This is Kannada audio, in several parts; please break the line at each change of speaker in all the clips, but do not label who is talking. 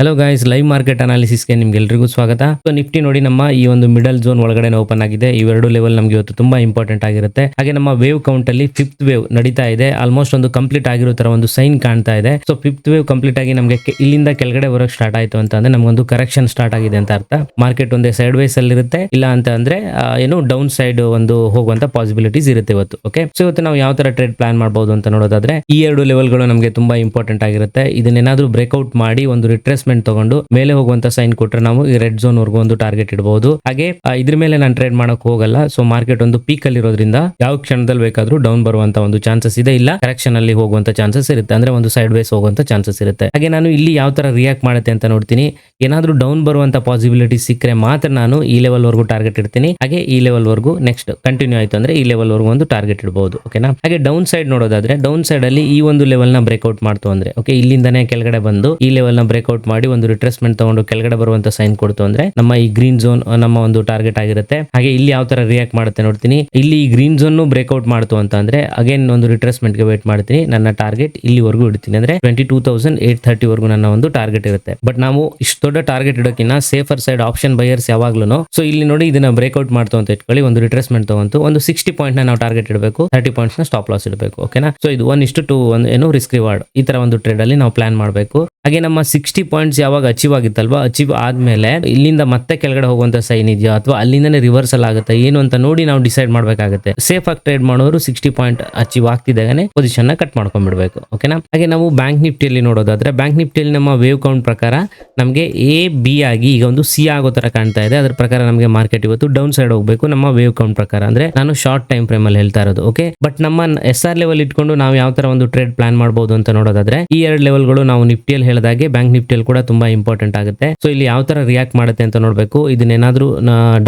ಹಲೋ ಗಾಯ್ಸ್ ಲೈವ್ ಮಾರ್ಕೆಟ್ ಅನಾಲಿಸಿಸ್ಗೆ ನಿಮ್ಗೆಲ್ರಿಗೂ ಸ್ವಾಗತ. ಸೊ ನಿಫ್ಟಿ ನೋಡಿ ನಮ್ಮ ಈ ಒಂದು ಮಿಡಲ್ ಝೋನ್ ಒಳಗಡೆ ಓಪನ್ ಆಗಿದೆ. ಇವೆರಡು ಲೆವೆಲ್ ನಮಗೆ ಇವತ್ತು ತುಂಬಾ ಇಂಪಾರ್ಟೆಂಟ್ ಆಗಿರುತ್ತೆ. ಹಾಗೆ ನಮ್ಮ ವೇವ್ ಕೌಂಟ್ ಅಲ್ಲಿ ಫಿಫ್ತ್ ವೇವ್ ನಡೀತಾ ಇದೆ. ಆಲ್ಮೋಸ್ಟ್ ಒಂದು ಕಂಪ್ಲೀಟ್ ಆಗಿರೋ ತರ ಒಂದು ಸೈನ್ ಕಾಣ್ತಾ ಇದೆ. ಸೊ ಫಿಫ್ತ್ ವೇವ್ ಕಂಪ್ಲೀಟ್ ಆಗಿ ನಮಗೆ ಇಲ್ಲಿಂದ ಕೆಳಗಡೆ ಬರೋಕ್ ಸ್ಟಾರ್ಟ್ ಆಯ್ತು ಅಂತ ಅಂದ್ರೆ ನಮ್ಗೊಂದು ಕರೆಕ್ಷನ್ ಸ್ಟಾರ್ಟ್ ಆಗಿದೆ ಅಂತ ಅರ್ಥ. ಮಾರ್ಕೆಟ್ ಒಂದೇ ಸೈಡ್ ವೈಸ್ ಅಲ್ಲಿ ಇರುತ್ತೆ. ಇಲ್ಲ ಅಂತ ಅಂದ್ರೆ ಏನು ಡೌನ್ ಸೈಡ್ ಒಂದು ಹೋಗುವಂತ ಪಾಸಿಬಿಲಿಟೀಸ್ ಇರುತ್ತೆ ಇವತ್ತು. ಓಕೆ ಸೊ ಇವತ್ತು ನಾವು ಯಾವ ತರ ಟ್ರೇಡ್ ಪ್ಲಾನ್ ಮಾಡಬಹುದು ಅಂತ ನೋಡೋದಾದ್ರೆ, ಈ ಎರಡು ಲೆವೆಲ್ಗಳು ನಮಗೆ ತುಂಬಾ ಇಂಪಾರ್ಟೆಂಟ್ ಆಗಿರುತ್ತೆ. ಇದನ್ನೇನಾದ್ರೂ ಬ್ರೇಕ್ಔಟ್ ಮಾಡಿ ಒಂದು ರಿಟ್ರೇಸ್ಮೆಂಟ್ ತಗೊಂಡು ಮೇಲೆ ಹೋಗುವಂತ ಸೈನ್ ಕೊಟ್ರೆ ನಾವು ಈ ರೆಡ್ ಝೋನ್ ವರ್ಗೂ ಒಂದು ಟಾರ್ಗೆಟ್ ಇಡಬಹುದು ಹಾಗೆ ಇದ್ರ ಮೇಲೆ ನಾನು ಟ್ರೇಡ್ ಮಾಡಕ್ ಹೋಗಲ್ಲ. ಸೊ ಮಾರ್ಕೆಟ್ ಒಂದು ಪೀಕ್ ಅಲ್ಲಿ ಇರೋದ್ರಿಂದ ಯಾವ ಕ್ಷಣದಲ್ಲಿ ಬೇಕಾದ್ರೂ ಡೌನ್ ಬರುವಂತ ಒಂದು ಚಾನ್ಸಸ್ ಇದೆ. ಇಲ್ಲ ಕರೆಕ್ಷನ್ ಅಲ್ಲಿ ಹೋಗುವಂತ ಚಾನ್ಸಸ್ ಇರುತ್ತೆ. ಅಂದ್ರೆ ಒಂದು ಸೈಡ್ ವೇಸ್ ಹೋಗುವಂತ ಚಾನ್ಸಸ್ ಇರುತ್ತೆ. ಹಾಗೆ ನಾನು ಇಲ್ಲಿ ಯಾವ ತರ ರಿಯಾಕ್ಟ್ ಮಾಡುತ್ತೆ ಅಂತ ನೋಡ್ತೀನಿ. ಏನಾದ್ರೂ ಡೌನ್ ಬರುವಂತ ಪಾಸಿಬಿಲಿಟಿ ಸಿಕ್ಕರೆ ಮಾತ್ರ ನಾನು ಈ ಲೆವೆಲ್ ವರೆಗೂ ಟಾರ್ಗೆಟ್ ಇಡ್ತೀನಿ. ಹಾಗೆ, ಈ ಲೆವೆಲ್ ವರೆಗೂ ನೆಕ್ಸ್ಟ್ ಕಂಟಿನ್ಯೂ ಆಯ್ತು ಅಂದ್ರೆ ಈ ಲೆವೆಲ್ ವರೆಗೂ ಒಂದು ಟಾರ್ಗೆಟ್ ಇಡಬಹುದು ಓಕೆನಾ ಹಾಗೆ ಡೌನ್ ಸೈಡ್ ನೋಡೋದಾದ್ರೆ ಡೌನ್ ಸೈಡ್ ಅಲ್ಲಿ ಈ ಒಂದು ಲೆವೆಲ್ನ ಬ್ರೇಕ್ಔಟ್ ಮಾಡ್ತು ಅಂದ್ರೆ ಓಕೆ ಇಲ್ಲಿಂದನೇ ಕೆಳಗಡೆ ಬಂದು ಈ ಲೆವೆಲ್ನ ಬ್ರೇಕ್ಔಟ್ ಒಂದು ರಿಟ್ರೆಸ್ಮೆಂಟ್ ತಗೊಂಡು ಕೆಳಗಡೆ ಬರುವಂತ ಸೈನ್ ಕೊಡ್ತು ಅಂದ್ರೆ ನಮ್ಮ ಈ ಗ್ರೀನ್ ಝೋನ್ ನಮ್ಮ ಒಂದು ಟಾರ್ಗೆಟ್ ಆಗಿರುತ್ತೆ. ಹಾಗೆ ಇಲ್ಲಿ ಯಾವ ತರ ರಿಯಾಕ್ಟ್ ಮಾಡುತ್ತೆ ನೋಡ್ತೀನಿ. ಇಲ್ಲಿ ಈ ಗ್ರೀನ್ ಝೋನ್ ಬ್ರೇಕ್ಔಟ್ ಮಾಡ್ತು ಅಂತ ಅಂದ್ರೆ ಅಗೇನ್ ಒಂದು ರಿಟ್ರೆಸ್ಮೆಂಟ್ಗೆ ವೇಟ್ ಮಾಡ್ತೀನಿ. ನನ್ನ ಟಾರ್ಗೆಟ್ ಇಲ್ಲಿವರೆಗೂ ಇಡ್ತೀನಿ ಅಂದ್ರೆ twenty two thousand eight thirty ವರೆಗೂ ನನ್ನ ಒಂದು ಟಾರ್ಗೆಟ್ ಇರುತ್ತೆ. ಬಟ್ ನಾವು ಇಷ್ಟು ದೊಡ್ಡ ಟಾರ್ಗೆಟ್ ಇಡೋಕ್ಕಿಂತ ಸೇಫರ್ ಸೈಡ್ ಆಪ್ಷನ್ ಬೈಯರ್ಸ್ ಯಾವಾಗ್ಲೂ ಸೊ ಇಲ್ಲಿ ನೋಡಿ ಇದನ್ನ ಬ್ರೇಕ್ಔಟ್ ಮಾಡ್ತು ಅಂತ ಇಟ್ಕೊಳ್ಳಿ. ಒಂದು ರಿಟ್ರೆಸ್ಮೆಂಟ್ ತಗೊಂತು ಒಂದು ಸಿಕ್ಸ್ಟಿ ಪಾಯಿಂಟ್ನ ನಾವು ಟಾರ್ಗೆಟ್ ಇಡಬೇಕು. ತರ್ಟಿ ಪಾಯಿಂಟ್ಸ್ನ ಸ್ಟಾಪ್ ಲಾಸ್ ಇಡಬೇಕು. ಓಕೆನಾ ಸೊ ಇದು ಒನ್ ಇಷ್ಟು ಟು ಒಂದು ಏನು ರಿಸ್ಕ್ ರಿವಾರ್ಡ್ ಈ ತರ ಒಂದು ಟ್ರೇಡ್ ಅಲ್ಲಿ ನಾವು ಪ್ಲಾನ್ ಮಾಡಬೇಕು. ಹಾಗೆ ನಮ್ಮ ಸಿಕ್ಸ್ಟಿ ಪಾಯಿಂಟ್ಸ್ ಯಾವಾಗ ಅಚೀವ್ ಆಗಿತ್ತಲ್ವಾ? ಅಚೀವ್ ಆದ್ಮೇಲೆ ಇಲ್ಲಿಂದ ಮತ್ತೆ ಕೆಳಗಡೆ ಹೋಗುವಂತ ಸೈನ್ ಇದೆಯಾ ಅಥವಾ ಅಲ್ಲಿಂದನೇ ರಿವರ್ಸಲ್ ಆಗುತ್ತೆ, ಏನು ಅಂತ ನೋಡಿ ನಾವು ಡಿಸೈಡ್ ಮಾಡಬೇಕಾಗುತ್ತೆ. ಸೇಫ್ ಆಗಿ ಟ್ರೇಡ್ ಮಾಡೋರು ಸಿಕ್ಸ್ಟಿ ಪಾಯಿಂಟ್ ಅಚೀವ್ ಆಗ್ತಿದ್ದಾಗನೆ ಪೊಸಿಷನ್ ಕಟ್ ಮಾಡ್ಕೊಂಡ್ಬಿಡ್ಬೇಕು ಓಕೆನಾ ಹಾಗೆ ನಾವು ಬ್ಯಾಂಕ್ ನಿಫ್ಟಿಯಲ್ಲಿ ನೋಡೋದಾದ್ರೆ ಬ್ಯಾಂಕ್ ನಿಫ್ಟಿಯಲ್ಲಿ ನಮ್ಮ ವೇವ್ ಕೌಂಟ್ ಪ್ರಕಾರ ನಮಗೆ ಎ ಬಿ ಆಗಿ ಈಗ ಒಂದು ಸಿ ಆಗೋ ತರ ಕಾಣ್ತಾ ಇದೆ. ಅದ್ರ ಪ್ರಕಾರ ನಮಗೆ ಮಾರ್ಕೆಟ್ ಇವತ್ತು ಡೌನ್ ಸೈಡ್ ಹೋಗಬೇಕು, ನಮ್ಮ ವೇವ್ ಕೌಂಟ್ ಪ್ರಕಾರ. ಅಂದ್ರೆ ನಾನು ಶಾರ್ಟ್ ಟೈಮ್ ಫ್ರೇಮ್ ಅಲ್ಲಿ ಹೇಳ್ತಾ ಇರೋದು ಓಕೆ ಬಟ್ ನಮ್ಮ ಎಸ್ ಆರ್ ಲೆವೆಲ್ ಇಟ್ಕೊಂಡು ನಾವು ಯಾವ ತರ ಒಂದು ಟ್ರೇಡ್ ಪ್ಲಾನ್ ಮಾಡಬಹುದು ಅಂತ ನೋಡೋದಾದ್ರೆ, ಈ ಎರಡು ಲೆವೆಲ್ಗಳು ನಾವು ನಿಫ್ಟಿಯಲ್ಲಿ ಹೇಳಿದಾಗೆ ಬ್ಯಾಂಕ್ ನಿಫ್ಟಿಯಲ್ಲಿ ಕೂಡ ತುಂಬಾ ಇಂಪಾರ್ಟೆಂಟ್ ಆಗುತ್ತೆ. ಸೊ ಇಲ್ಲಿ ಯಾವ ತರ ರಿಯಾಕ್ಟ್ ಮಾಡುತ್ತೆ ಅಂತ ನೋಡಬೇಕು. ಇದನ್ನೇನಾದ್ರೂ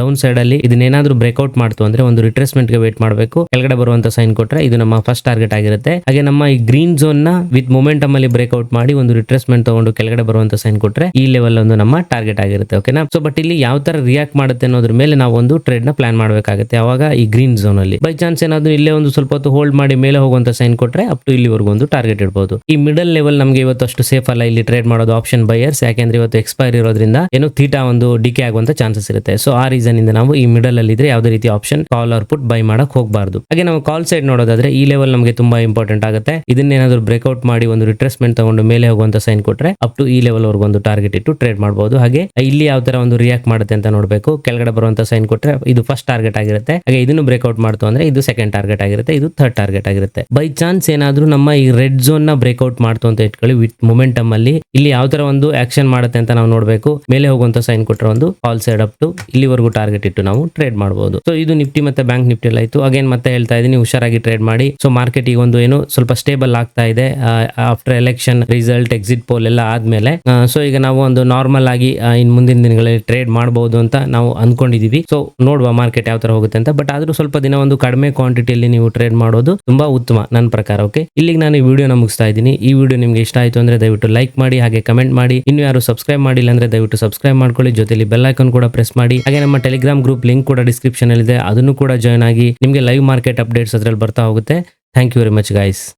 ಡೌನ್ ಸೈಡ್ ಅಲ್ಲಿ ಇದನ್ನೇನಾದ್ರೂ ಬ್ರೇಕ್ಔಟ್ ಮಾಡ್ತು ಅಂದ್ರೆ ಒಂದು ರಿಟ್ರೆಸ್ಮೆಂಟ್ಗೆ ವೇಟ್ ಮಾಡಬೇಕು. ಕೆಳಗಡೆ ಬರುವಂತ ಸೈನ್ ಕೊಟ್ರೆ ಇದು ನಮ್ಮ ಫಸ್ಟ್ ಟಾರ್ಗೆಟ್ ಆಗಿರುತ್ತೆ. ಹಾಗೆ ನಮ್ಮ ಈ ಗ್ರೀನ್ ಝೋನ್ನ ವಿತ್ ಮೊಮೆಂಟಮ್ ಅಲ್ಲಿ ಬ್ರೇಕ್ಔಟ್ ಮಾಡಿ ಒಂದು ರಿಟ್ರೆಸ್ಮೆಂಟ್ ತಗೊಂಡು ಕೆಳಗಡೆ ಬರುವಂತ ಸೈನ್ ಕೊಟ್ರೆ ಈ ಲೆವೆಲ್ ಒಂದು ನಮ್ಮ ಟಾರ್ಗೆಟ್ ಆಗಿರುತ್ತೆ ಓಕೆನಾ ಸೊ ಬಟ್ ಇಲ್ಲಿ ಯಾವ ತರ ರಿಯಾಕ್ಟ್ ಮಾಡುತ್ತೆ ಅನ್ನೋದ್ರ ಮೇಲೆ ನಾವು ಒಂದು ಟ್ರೇಡ್ನ ಪ್ಲಾನ್ ಮಾಡಬೇಕಾಗುತ್ತೆ ಅವಾಗ ಈ ಗ್ರೀನ್ ಝೋನ್ ಅಲ್ಲಿ. ಬೈ ಚಾನ್ಸ್ ಏನಾದ್ರು ಇಲ್ಲೇ ಒಂದು ಸ್ವಲ್ಪ ಹೊತ್ತು ಹೋಲ್ಡ್ ಮಾಡಿ ಮೇಲೆ ಹೋಗುವಂತ ಸೈನ್ ಕೊಟ್ರೆ ಅಪ್ ಟು ಇಲ್ಲಿವರೆಗೂ ಒಂದು ಟಾರ್ಗೆಟ್ ಇಡಬಹುದು ಈ ಮಿಡಲ್ ಲೆವೆಲ್ ನಮಗೆ ಇವತ್ತು ಅಷ್ಟು ಸೇಫ್ ಅಲ್ಲ. ಇಲ್ಲಿ ಟ್ರೇಡ್ ಮಾಡೋದು ಆಪ್ಷನ್ ಬೈಯರ್ಸ್ ಯಾಕೆಂದ್ರೆ ಇವತ್ತು ಎಕ್ಸ್ಪೈರ್ ಇರೋದ್ರಿಂದ ಏನು ಥೀಟಾ ಒಂದು ಡಿಕೆ ಆಗುವಂತ ಚಾನ್ಸಸ್ ಇರುತ್ತೆ. ಸೊ ಆ ರೀಸನ್ ಇಂದ ನಾವು ಈ ಮಿಡಲ್ ಅಲ್ಲಿ ಇದ್ರೆ ಯಾವುದೇ ರೀತಿ option call or put buy ಮಾಡಕ್ ಹೋಗಬಾರ್ದು. ಹಾಗೆ ನಾವು ಕಾಲ್ ಸೈಡ್ ನೋಡೋದಾದ್ರೆ ಈ ಲೆವೆಲ್ ನಮಗೆ ತುಂಬಾ ಇಂಪಾರ್ಟೆಂಟ್ ಆಗುತ್ತೆ. ಇದನ್ನೇನಾದ್ರೂ ಬ್ರೇಕ್ಔಟ್ ಮಾಡಿ ಒಂದು ರಿಟ್ರೆಸ್ಮೆಂಟ್ ತಗೊಂಡು ಮೇಲೆ ಹೋಗುವಂತ ಸೈನ್ ಕೊಟ್ರೆ ಅಪ್ ಟು ಈ ಲೆವೆಲ್ ಅವ್ರಿಗೆ ಒಂದು ಟಾರ್ಗೆಟ್ ಇಟ್ಟು ಟ್ರೇಡ್ ಮಾಡಬಹುದು ಹಾಗೆ ಇಲ್ಲಿ ಯಾವ ತರ ಒಂದು ರಿಯಾಕ್ಟ್ ಮಾಡುತ್ತೆ ಅಂತ ನೋಡಬೇಕು. ಕೆಳಗಡೆ ಬರುವಂತ ಸೈನ್ ಕೊಟ್ರೆ ಇದು ಫಸ್ಟ್ ಟಾರ್ಗೆಟ್ ಆಗಿರುತ್ತೆ. ಹಾಗೆ ಇದನ್ನು ಬ್ರೇಕ್ಔಟ್ ಮಾಡ್ತು ಅಂದ್ರೆ ಇದು ಸೆಕೆಂಡ್ ಟಾರ್ಗೆಟ್ ಆಗಿರುತ್ತೆ, ಇದು ಥರ್ಡ್ ಟಾರ್ಗೆಟ್ ಆಗಿರುತ್ತೆ. ಬೈ ಚಾನ್ಸ್ ಏನಾದ್ರೂ ನಮ್ಮ ಈ ರೆಡ್ ಝೋನ್ನ ಬ್ರೇಕ್ಔಟ್ ಮಾಡ್ತು ಅಂತ ಇಟ್ಕೊಳ್ಳಿ ವಿತ್ ಮೊಮೆಂಟಮ್ ಅಲ್ಲಿ. ಇಲ್ಲಿ ಯಾವ ತರ ಆಕ್ಷನ್ ಮಾಡುತ್ತೆ ಅಂತ ನಾವು ನೋಡಬೇಕು. ಮೇಲೆ ಹೋಗುವಂತ ಸೈನ್ ಕೊಟ್ಟರೆ ಒಂದು ಆಲ್ ಸೈಡ್ ಅಪ್ ಟು ಇಲ್ಲಿವರೆಗೂ ಟಾರ್ಗೆಟ್ ಇಟ್ಟು ನಾವು ಟ್ರೇಡ್ ಮಾಡಬಹುದು ಸೊ ಇದು ನಿಫ್ಟಿ ಮತ್ತೆ ಬ್ಯಾಂಕ್ ನಿಫ್ಟಿ ಎಲ್ಲ ಆಯ್ತು. ಅಗೇನ್ ಮತ್ತೆ ಹೇಳ್ತಾ ಇದೀನಿ ಹುಷಾರಾಗಿ ಟ್ರೇಡ್ ಮಾಡಿ. ಸೊ ಮಾರ್ಕೆಟ್ ಈಗ ಒಂದು ಏನು ಸ್ವಲ್ಪ ಸ್ಟೇಬಲ್ ಆಗ್ತಾ ಇದೆ. After election result exit poll ಎಲ್ಲ ಆದ್ಮೇಲೆ ಸೊ ಈಗ ನಾವು ಒಂದು ನಾರ್ಮಲ್ ಆಗಿ ಇನ್ ಮುಂದಿನ ದಿನಗಳಲ್ಲಿ ಟ್ರೇಡ್ ಮಾಡಬಹುದು ಅಂತ ನಾವು ಅನ್ಕೊಂಡಿದೀವಿ. ಸೊ ನೋಡುವ ಮಾರ್ಕೆಟ್ ಯಾವ ತರ ಹೋಗುತ್ತೆ ಅಂತ. ಬಟ್ ಆದ್ರೂ ಸ್ವಲ್ಪ ದಿನ ಒಂದು ಕಡಿಮೆ ಕ್ವಾಂಟಿಟಿಯಲ್ಲಿ ನೀವು ಟ್ರೇಡ್ ಮಾಡೋದು ತುಂಬಾ ಉತ್ತಮ ನನ್ನ ಪ್ರಕಾರ ಓಕೆ ಇಲ್ಲಿಗೆ ನಾನು ಈ ವಿಡಿಯೋನ ಮುಗಿಸ್ತಾ ಇದ್ದೀನಿ. ಈ ವಿಡಿಯೋ ನಿಮ್ಗೆ ಇಷ್ಟ ಆಯ್ತು ಅಂದ್ರೆ ದಯವಿಟ್ಟು ಲೈಕ್ ಮಾಡಿ, ಹಾಗೆ ಕಮೆಂಟ್ ಮಾಡಿ. ಇನ್ನು ಯಾರು ಸಬ್ಸ್ಕ್ರೈಬ್ ಮಾಡಿಲ್ಲ ಅಂದ್ರೆ ದಯವಿಟ್ಟು ಸಬ್ಸ್ಕ್ರೈಬ್ ಮಾಡ್ಕೊಳ್ಳಿ. ಜೊತೆಲಿ ಬೆಲ್ ಐಕಾನ್ ಕೂಡ ಪ್ರೆಸ್ ಮಾಡಿ. ಹಾಗೆ ನಮ್ಮ ಟೆಲಿಗ್ರಾಮ್ ಗ್ರೂಪ್ ಲಿಂಕ್ ಕೂಡ ಡಿಸ್ಕ್ರಿಪ್ಷನ್ ಅಲ್ಲಿ ಇದೆ ಅದನ್ನು ಕೂಡ ಜಾಯ್ನ್ ಆಗಿ ನಿಮಗೆ ಲೈವ್ ಮಾರ್ಕೆಟ್ ಅಪ್ಡೇಟ್ಸ್ ಅದ್ರಲ್ಲಿ ಬರ್ತಾ ಹೋಗುತ್ತೆ. Thank you very much guys